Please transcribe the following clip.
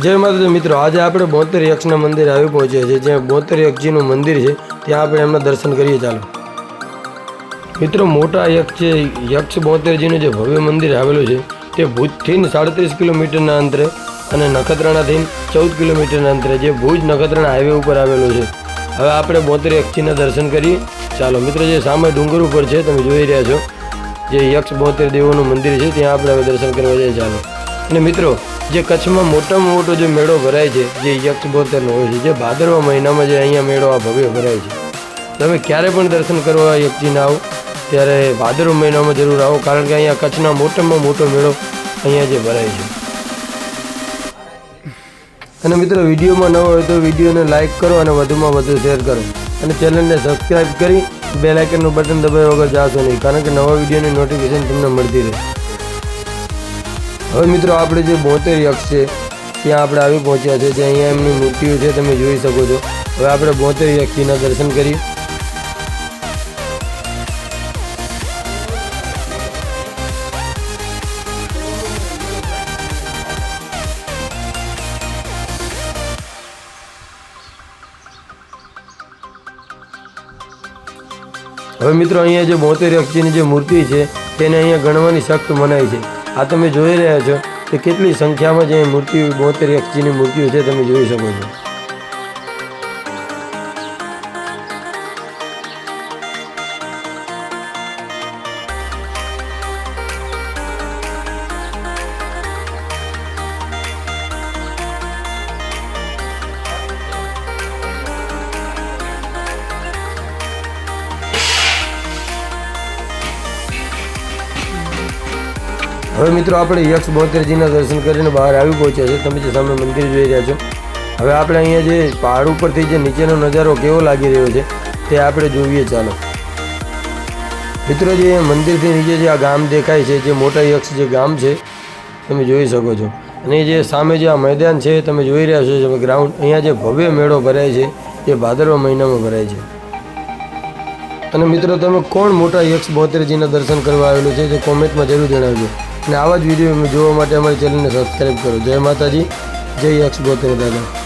જય માતાજી મિત્રો, આજે આપણે બોતેર યક્ષના મંદિર આવી પહોંચ્યા છીએ, જ્યાં બોતેર યક્ષજીનું મંદિર છે, ત્યાં આપણે એમના દર્શન કરીએ, ચાલો. મિત્રો, મોટા યક્ષ છે, યક્ષ બોતેરજીનું જે ભવ્ય મંદિર આવેલું છે, તે ભુજથી સાડત્રીસ કિલોમીટરના અંતરે અને નખત્રાણાથી ચૌદ કિલોમીટરના અંતરે જે ભુજ નખત્રાણા હાઈવે ઉપર આવેલું છે. હવે આપણે બોતેર યક્ષજીના દર્શન કરીએ. ચાલો, મિત્રો, જે સામે ડુંગર ઉપર છે, તમે જોઈ રહ્યા છો, જે યક્ષ બોતેર દેવોનું મંદિર છે, ત્યાં આપણે હવે દર્શન કરવા જઈએ, ચાલો. અને મિત્રો જે કચ્છમાં મોટામાં મોટો જે મેળો ભરાય છે, જે યક્ષ બોતેરનો હોય છે, જે ભાદરવા મહિનામાં જે અહીંયા મેળો આ ભવ્ય ભરાય છે. તમે ક્યારે પણ દર્શન કરવા યક્ષજીના આવો, ત્યારે ભાદરવા મહિનામાં જરૂર આવો, કારણ કે અહીંયા કચ્છના મોટામાં મોટો મેળો અહીંયા જે ભરાય છે. અને મિત્રો, વિડીયોમાં ન હોય તો વિડીયોને લાઇક કરો અને વધુમાં વધુ શેર કરો. અને ચેનલને સબસ્ક્રાઇબ કરી બે લાઇકનનું બટન દબાવ્યા વગર જાશો નહીં, કારણ કે નવા વિડીયોની નોટિફિકેશન તમને મળતી રહે. હવે મિત્રો, આપણે જે બોતેર યક્ષ છે, ત્યાં આપણે આવી પહોંચ્યા છે, જે અહીંયા એમની મૂર્તિઓ છે, તમે જોઈ શકો છો. હવે આપણે બોતેર યક્ષીના દર્શન કરીએ. હવે મિત્રો, અહીંયા જે બોતેર યક્ષીની જે મૂર્તિ છે, તેને અહીંયા ગણવાની સખ્ત મનાઈ છે. આ તમે જોઈ રહ્યા છો કે કેટલી સંખ્યામાં જે મૂર્તિઓ, બોતેર એકજીની મૂર્તિઓ છે, તમે જોઈ શકો છો. હવે મિત્રો આપણે યક્ષ બોતેરજીના દર્શન કરીને બહાર આવી પહોંચ્યા છે તમે જે સામે મંદિર જોઈ રહ્યા છો. હવે આપણે અહીંયા જે પહાડ ઉપરથી જે નીચેનો નજારો કેવો લાગી રહ્યો છે, તે આપણે જોઈએ ચાલો. મિત્રો જે મંદિરથી નીચે જે આ ગામ દેખાય છે, જે મોટા યક્ષ જે ગામ છે, તમે જોઈ શકો છો. અને જે સામે જે આ મેદાન છે, તમે જોઈ રહ્યા છો તમે ગ્રાઉન્ડ, અહીંયા જે ભવ્ય મેળો ભરાય છે એ ભાદરવા મહિનામાં ભરાય છે. અને મિત્રો તમે કોણ મોટા યક્ષ બોતેરજીના દર્શન કરવા આવેલું છે, તે કોમેન્ટમાં જરૂર જણાવજો. અને આવા જ વીડિયો જોવા માટે અમારી ચેનલને સબસ્ક્રાઈબ કરો. જય માતાજી. જય યક્ષ બોતેર દાદા.